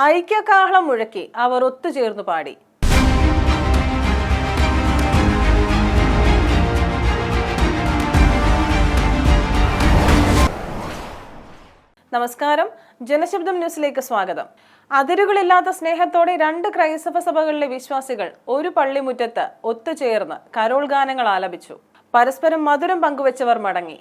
ഐക്യകാഹളം മുഴക്കി അവർ ഒത്തുചേർന്നു പാടി. നമസ്കാരം. ജനശബ്ദം ന്യൂസിലേക്ക് സ്വാഗതം. അതിരുകളില്ലാത്ത സ്നേഹത്തോടെ രണ്ട് ക്രൈസ്തവ സഭകളിലെ വിശ്വാസികൾ ഒരു പള്ളിമുറ്റത്ത് ഒത്തുചേർന്ന് കരോൾ ഗാനങ്ങൾ ആലപിച്ചു. പരസ്പരം മധുരം പങ്കുവച്ചവർ മടങ്ങി.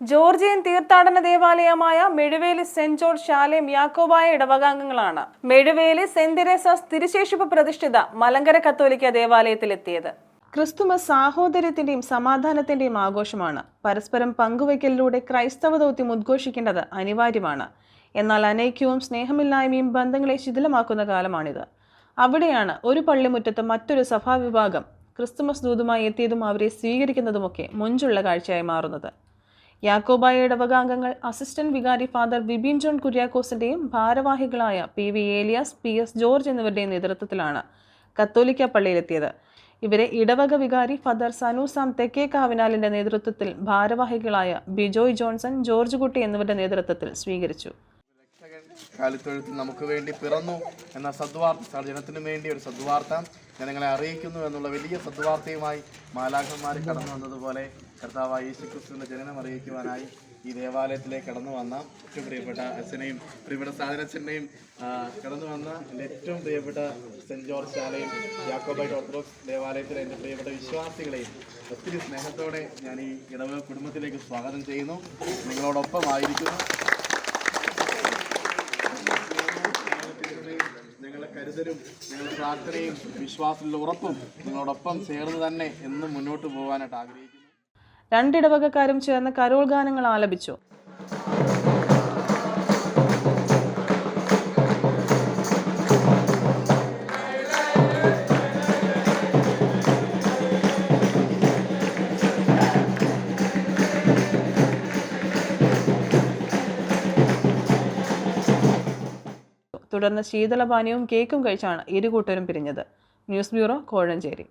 ജോർജിയൻ തീർത്ഥാടന ദേവാലയമായ മെഴുവേലി സെന്റ് ജോർജ് ശാലയും യാക്കോബായ ഇടവകാംഗങ്ങളാണ്. മെഴുവേലി സെന്റ് തെരേസാസ് തിരുശേഷിപ്പ് പ്രതിഷ്ഠിത മലങ്കര കത്തോലിക്ക ദേവാലയത്തിലെത്തിയത്. ക്രിസ്തുമസ് സാഹോദര്യത്തിന്റെയും സമാധാനത്തിന്റെയും ആഘോഷമാണ്. പരസ്പരം പങ്കുവയ്ക്കലിലൂടെ ക്രൈസ്തവ ദൗത്യം ഉദ്ഘോഷിക്കേണ്ടത് അനിവാര്യമാണ്. എന്നാൽ അനൈക്യവും സ്നേഹമില്ലായ്മയും ബന്ധങ്ങളെ ശിഥിലമാക്കുന്ന കാലമാണിത്. അവിടെയാണ് ഒരു പള്ളിമുറ്റത്ത് മറ്റൊരു സഭാവിഭാഗം ക്രിസ്തുമസ് ദൂതുമായി എത്തിയതും അവരെ സ്വീകരിക്കുന്നതുമൊക്കെ മുഞ്ചുള്ള കാഴ്ചയായി മാറുന്നത്. യാക്കോബായ ഇടവകാംഗങ്ങൾ അസിസ്റ്റന്റ് വികാരി ഫാദർ വിപിൻ ജോൺ കുര്യാക്കോസിന്റെയും ഭാരവാഹികളായ P V Eliyas P S George എന്നിവരുടെയും നേതൃത്വത്തിലാണ് കത്തോലിക്ക പള്ളിയിലെത്തിയത്. ഇവരെ ഇടവക വികാരി ഫാദർ സനുസാം തെക്കേ തെക്കേക്കാവിനാലിന്റെ നേതൃത്വത്തിൽ ഭാരവാഹികളായ ബിജോയ് ജോൺസൺ ജോർജ് കുട്ടി എന്നിവരുടെ നേതൃത്വത്തിൽ സ്വീകരിച്ചു. കാലിത്തൊഴുത്തിൽ നമുക്ക് വേണ്ടി പിറന്നു എന്ന സദ്വാർത്ത ജനത്തിനു വേണ്ടി ഒരു സദ്വാർത്ത ജനങ്ങളെ അറിയിക്കുന്നു എന്നുള്ള വലിയ സദ്വാർത്തയുമായി മാലാഖന്മാർ കടന്നു വന്നതുപോലെ കർത്താവ് യേശു ക്രിസ്തുവിന്റെ ജനനം അറിയിക്കുവാനായി ഈ ദേവാലയത്തിലേക്ക് കടന്നു വന്ന ഏറ്റവും പ്രിയപ്പെട്ട അച്ഛനെയും പ്രിയപ്പെട്ട സാധനച്ഛനെയും കടന്നു വന്ന എന്റെ ഏറ്റവും പ്രിയപ്പെട്ട സെന്റ് ജോർജ് ശാലയും യാക്കോബൈറ്റ് ഓർത്തഡോക്സ് ദേവാലയത്തിലെ എന്റെ പ്രിയപ്പെട്ട വിശ്വാസികളെയും ഒത്തിരി സ്നേഹത്തോടെ ഞാൻ ഈ ഇടവക കുടുംബത്തിലേക്ക് സ്വാഗതം ചെയ്യുന്നു. നിങ്ങളോടൊപ്പം ആയിരിക്കുന്നു നിങ്ങളുടെ കരുതലും നിങ്ങളുടെ പ്രാർത്ഥനയും വിശ്വാസത്തിലുള്ള ഉറപ്പും നിങ്ങളോടൊപ്പം ചേർന്ന് തന്നെ എന്നും മുന്നോട്ട് പോകാനായിട്ട് ആഗ്രഹിക്കുന്നു. രണ്ടിടവകക്കാരും ചേർന്ന് കരോൾ ഗാനങ്ങൾ ആലപിച്ചു. തുടർന്ന് ശീതളപാനീയവും കേക്കും കഴിച്ചാണ് ഇരു കൂട്ടരും പിരിഞ്ഞത്. News bureau Kozhencherry.